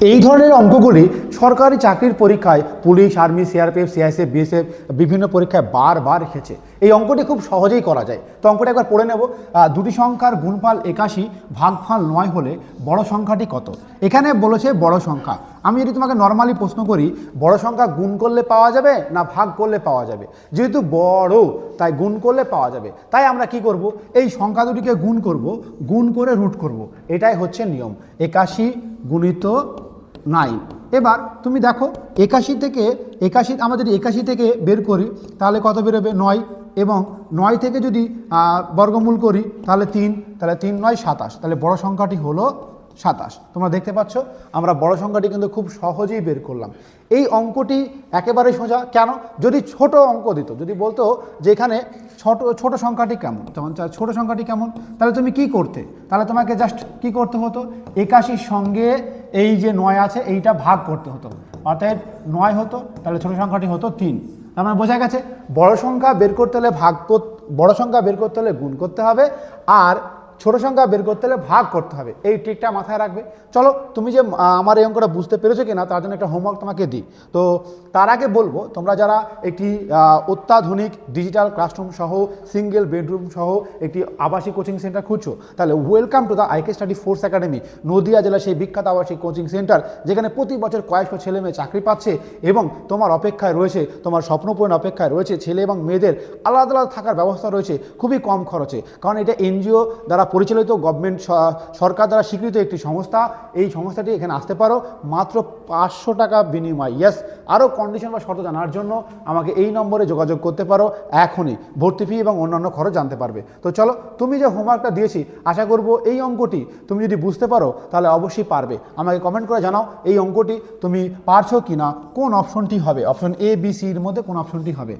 এই ধরনের অঙ্কগুলি সরকারি চাকরির পরীক্ষায় police, army, CRPF, CISF, BSF বিভিন্ন পরীক্ষায় বারবার এসেছে। এই অঙ্কটি খুব সহজেই করা যায়। তো অঙ্কটা একবার পড়ে নেব। দুটি সংখ্যার গুণফল একাশি ভাগফল নয় হলে বড় সংখ্যাটি কত? এখানে বলেছে বড় সংখ্যা। আমি যদি তোমাকে নর্মালি প্রশ্ন করি, বড় সংখ্যা গুণ করলে পাওয়া যাবে না ভাগ করলে পাওয়া যাবে? যেহেতু বড়, তাই গুণ করলে পাওয়া যাবে। তাই আমরা কি করব? এই সংখ্যা দুটিকে গুণ করব, গুণ করে রুট করব। এটাই হচ্ছে নিয়ম। একাশি গুণিত নাইন এবার তুমি দেখো, একাশি থেকে, একাশি আমরা যদি একাশি থেকে বের করি, তাহলে কত বেরোবে? নয়। এবং নয় থেকে যদি বর্গমূল করি, তাহলে তিন তাহলে তিন নয় সাতাশ। তাহলে বড় সংখ্যাটি হলো সাতাশ। তোমরা দেখতে পাচ্ছ, আমরা বড় সংখ্যাটি কিন্তু খুব সহজেই বের করলাম। এই অঙ্কটি একেবারে সোজা। কেন? যদি ছোট অঙ্ক দিত, যদি বলতো যে এখানে ছোট ছোট সংখ্যাটি কেমন? চা- ছোট সংখ্যাটি কেমন? তাহলে তুমি কি করতে? তাহলে তোমাকে জাস্ট কি করতে হতো? একাশির সঙ্গে এই যে নয় আছে, এইটা ভাগ করতে হতো। অর্থাৎ নয় হতো, তাহলে ছোট সংখ্যাটি হতো তিন। তার মানে বোঝা গেছে, বড় সংখ্যা বের করতে হলে ভাগ বড় সংখ্যা বের করতে হলে গুণ করতে হবে। আর ছোট সংখ্যা বের করতে হলে ভাগ করতে হবে। এই ট্রিকটা মাথায় রাখবে। চলো, তুমি যে আমার এই অঙ্কটা বুঝতে পেরেছ কিনা, তার জন্য একটা হোমওয়ার্ক তোমাকে দিই। তো, তার আগে বলব, তোমরা যারা একটি অত্যাধুনিক ডিজিটাল ক্লাসরুম সহ সিঙ্গেল বেডরুম সহ একটি আবাসিক কোচিং সেন্টার খুঁজছো, তাহলে welcome to the I K study force academy Nadia জেলা সেই বিখ্যাত আবাসিক কোচিং সেন্টার যেখানে প্রতি বছর কয়েকশো ছেলে মেয়ে চাকরি পাচ্ছে এবং তোমার অপেক্ষায় রয়েছে, তোমার স্বপ্নপূরণ অপেক্ষায় রয়েছে ছেলে এবং মেয়েদের আলাদা আলাদা থাকার ব্যবস্থা রয়েছে, খুবই কম খরচে। কারণ এটা এনজিও দ্বারা পরিচালিত গভর্নমেন্ট সরকার দ্বারা স্বীকৃত একটি সংস্থা। এই সংস্থাটি এখানে আসতে পারো। মাত্র পাঁচশো টাকা বিনিময়। ইয়েস আরও কন্ডিশন বা শর্ত জানার জন্য আমাকে এই নম্বরে যোগাযোগ করতে পারো। এখনই ভর্তি ফি এবং অন্যান্য খরচ জানতে পারবে। তো চলো, তুমি যে হোমওয়ার্কটা দিয়েছি, আশা করব এই অঙ্কটি তুমি যদি বুঝতে পারো, তাহলে অবশ্যই পারবে। আমাকে কমেন্ট করে জানাও এই অঙ্কটি তুমি পারছ কি না কোন অপশনটি হবে? অপশন এ বি সির মধ্যে কোন অপশনটি হবে?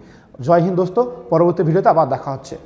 জয় হিন্দ দোস্ত, পরবর্তী ভিডিওতে আবার দেখা হচ্ছে।